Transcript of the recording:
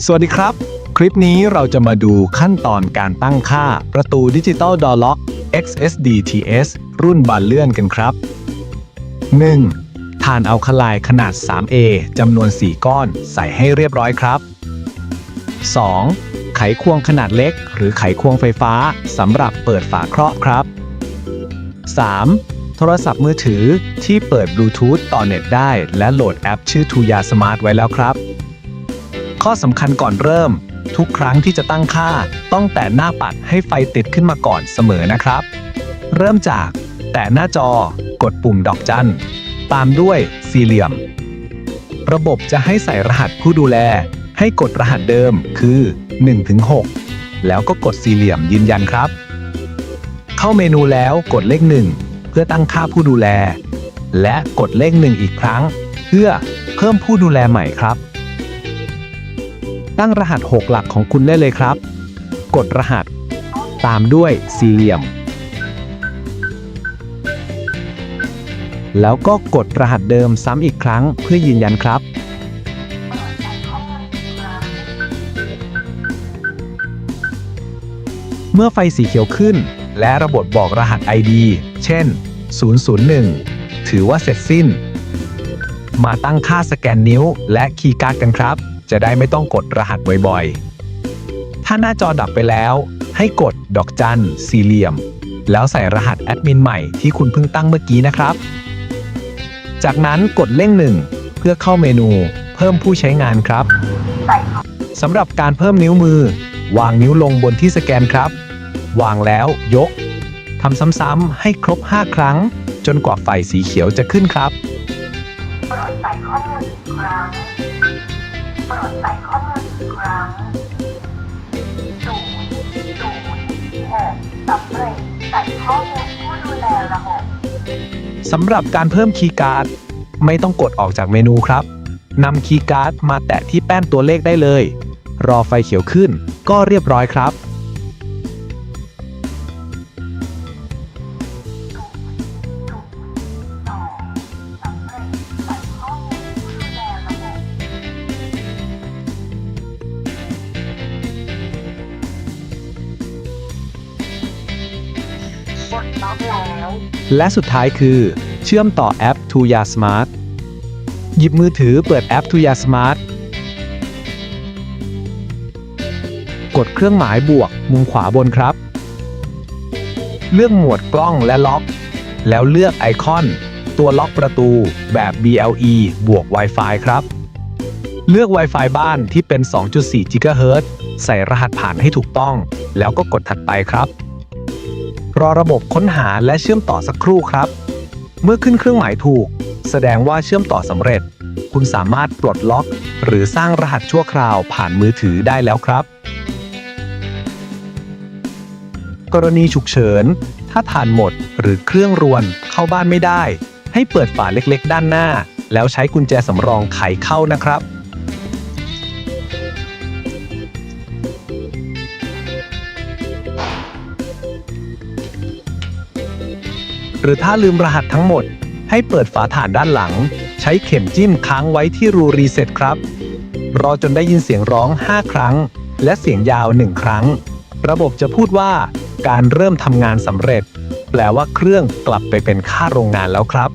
สวัสดีครับ คลิปนี้เราจะมาดูขั้นตอนการตั้งค่าประตูดิจิตอลดอ r ล็อก XSD TS รุ่นบานเลื่อนกันครับ 1. ถ่านอัลคาไลขนาด 3A จำนวน 4 ก้อนใส่ให้เรียบร้อยครับ 2. ไขควงขนาดเล็ก หรือไขควงไฟฟ้าสำหรับเปิดฝาครอบครับ 3. โทรศัพท์มือถือที่เปิดบลูทูธต่อเน็ตได้ และโหลดแอปชื่อ Tuya Smart ไว้แล้วครับ ข้อสำคัญก่อนเริ่ม ทุกครั้งที่จะตั้งค่า ต้องแตะหน้าปัดให้ไฟติดขึ้นมาก่อนเสมอนะครับ เริ่มจาก แตะหน้าจอกดปุ่มดอกจัน ตามด้วยสี่เหลี่ยม ระบบจะให้ใส่รหัสผู้ดูแล ให้กดรหัสเดิมคือ 1-6 แล้วก็กดสี่เหลี่ยมยืนยันครับ เข้าเมนูแล้วกดเลข 1 เพื่อตั้งค่าผู้ดูแล และกดเลข 1 อีกครั้ง เพื่อเพิ่มผู้ดูแลใหม่ครับ ตั้งรหัส 6 หลักของคุณได้เลยครับ กดรหัส ตามด้วยสี่เหลี่ยม แล้วก็กดรหัสเดิมซ้ำอีกครั้งเพื่อยืนยันครับ เมื่อไฟสีเขียวขึ้น และระบบบอกรหัส ID เช่น 001 ถือว่าเสร็จสิ้น มาตั้งค่าสแกนนิ้วและคีย์การ์ดกันครับ จะได้ไม่ต้องกดรหัสบ่อยๆ ถ้าหน้าจอดับไปแล้ว ให้กดดอกจันสี่เหลี่ยม แล้วใส่รหัสแอดมินใหม่ที่คุณเพิ่งตั้งเมื่อกี้นะครับ จากนั้นกดเล่งหนึ่งเพื่อเข้าเมนูเพิ่มผู้ใช้งานครับสำหรับการเพิ่มนิ้วมือ วางนิ้วลงบนที่สแกนครับ วางแล้วยกทำซ้ำๆให้ครบ 5 ครั้ง จนกว่าไฟสีเขียวจะขึ้นครับ โปรดใส่ข้อมูลอีกครั้งโปรดใส่ข้อมูลอีกครั้งศูนย์ศูนย์หกสำเร็จใส่ข้อมูลผู้ดูแลระบบสำหรับการเพิ่มคีย์การ์ดไม่ต้องกดออกจากเมนูครับนำคีย์การ์ดมาแตะที่แป้นตัวเลขได้เลย รอไฟเขียวขึ้นก็เรียบร้อยครับ กดล็อกแล้ว และสุดท้ายคือ เชื่อมต่อแอป Tuya Smart หยิบมือถือเปิดแอป Tuya Smart กดเครื่องหมายบวกมุมขวาบนครับ เลือกหมวดกล้องและล็อก แล้วเลือกไอคอน ตัวล็อกประตูแบบ BLE บวก Wi-Fi ครับ เลือก Wi-Fi บ้านที่เป็น 2.4 GHz ใส่รหัสผ่านให้ถูกต้อง แล้วก็กดถัดไปครับ รอระบบค้นหาและเชื่อมต่อสักครู่ครับ เมื่อขึ้นเครื่องหมายถูก แสดงว่าเชื่อมต่อสำเร็จ คุณสามารถปลดล็อก หรือสร้างรหัสชั่วคราวผ่านมือถือได้แล้วครับ กรณีฉุกเฉิน ถ้าถ่านหมดหรือเครื่องรวนเข้าบ้านไม่ได้ ให้เปิดฝาเล็กๆ ด้านหน้า แล้วใช้กุญแจสำรองไขเข้านะครับ หรือถ้าลืมรหัสทั้งหมด ให้เปิดฝาฐานด้านหลัง ใช้เข็มจิ้มค้างไว้ที่รูรีเซ็ตครับ รอจนได้ยินเสียงร้อง 5 ครั้ง และเสียงยาว 1 ครั้ง ระบบจะพูดว่า การเริ่มทำงานสำเร็จ แปลว่าเครื่องกลับไปเป็นค่าโรงงานแล้วครับ